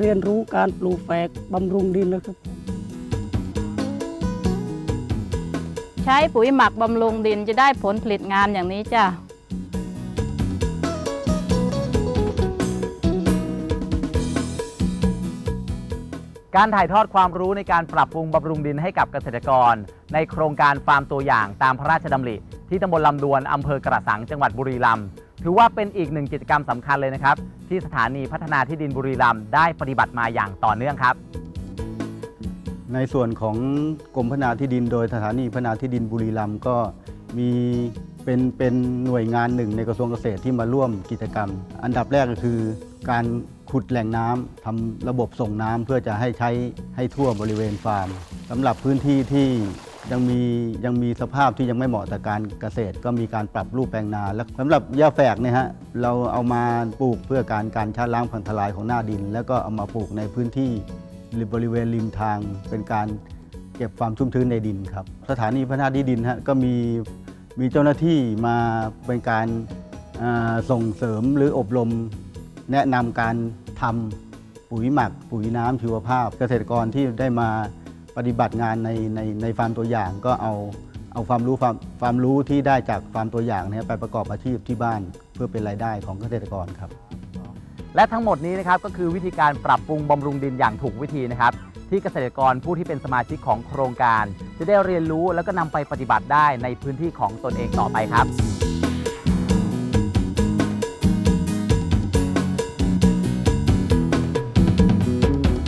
เรียนรู้การปลูกแฝกบำรุงดินนะครับ ใช้ปุ๋ยหมักบำรุงดินจะได้ผลผลิตงามอย่างนี้จ้ะการถ่ายทอดความรู้ในการปรับปรุงบำรุงดินให้กับเกษตรกร ในโครงการฟาร์มตัวอย่างตามพระราชดำริ ที่ตำบลลำดวนอำเภอกระสังจังหวัดบุรีรัมย์ ถือว่าเป็นอีกหนึ่งกิจกรรมสำคัญเลยนะครับ ที่สถานีพัฒนาที่ดินบุรีรัมย์ได้ปฏิบัติมาอย่างต่อเนื่องครับ ในส่วนของกรมพัฒนาที่ดิน โดยสถานีพัฒนาที่ดินบุรีรัมย์ก็มีเป็นเป็นหน่วยงานหนึ่งในกระทรวงเกษตรที่มาร่วมกิจกรรม อันดับแรกก็คือการขุดแหล่งน้ำทำระบบส่งน้ำเพื่อจะให้ใช้ให้ทั่วบริเวณฟาร์มสำหรับพื้นที่ที่ ยังมียังมีสภาพที่ยังไม่เหมาะต่อการเกษตร ก็มีการปรับรูปแปลงนา และสำหรับหญ้าแฝกเนี่ยฮะเราเอามาปลูกเพื่อการการชะล้างพังทลายของหน้าดิน แล้วก็เอามาปลูกในพื้นที่บริเวณริมทาง เป็นการเก็บความชุ่มชื้นในดินครับสถานีพัฒนาที่ดินฮะก็มีมีเจ้าหน้าที่มาเป็นการส่งเสริมหรืออบรม แนะนำการทำปุ๋ยหมัก ปุ๋ยน้ำชีวภาพ เกษตรกรที่ได้มา ปฏิบัติงานในในในฟาร์มตัวอย่างก็เอาเอาความรู้ความความรู้ที่ได้จากฟาร์มตัวอย่างเนี่ยไปประกอบอาชีพที่บ้านเพื่อเป็นรายได้ของเกษตรกรครับ และทั้งหมดนี้นะครับก็คือวิธีการปรับปรุงบำรุงดินอย่างถูกวิธีนะครับ ที่เกษตรกรผู้ที่เป็นสมาชิกของโครงการ จะได้เรียนรู้แล้วก็นำไปปฏิบัติได้ในพื้นที่ของตนเองต่อไปครับ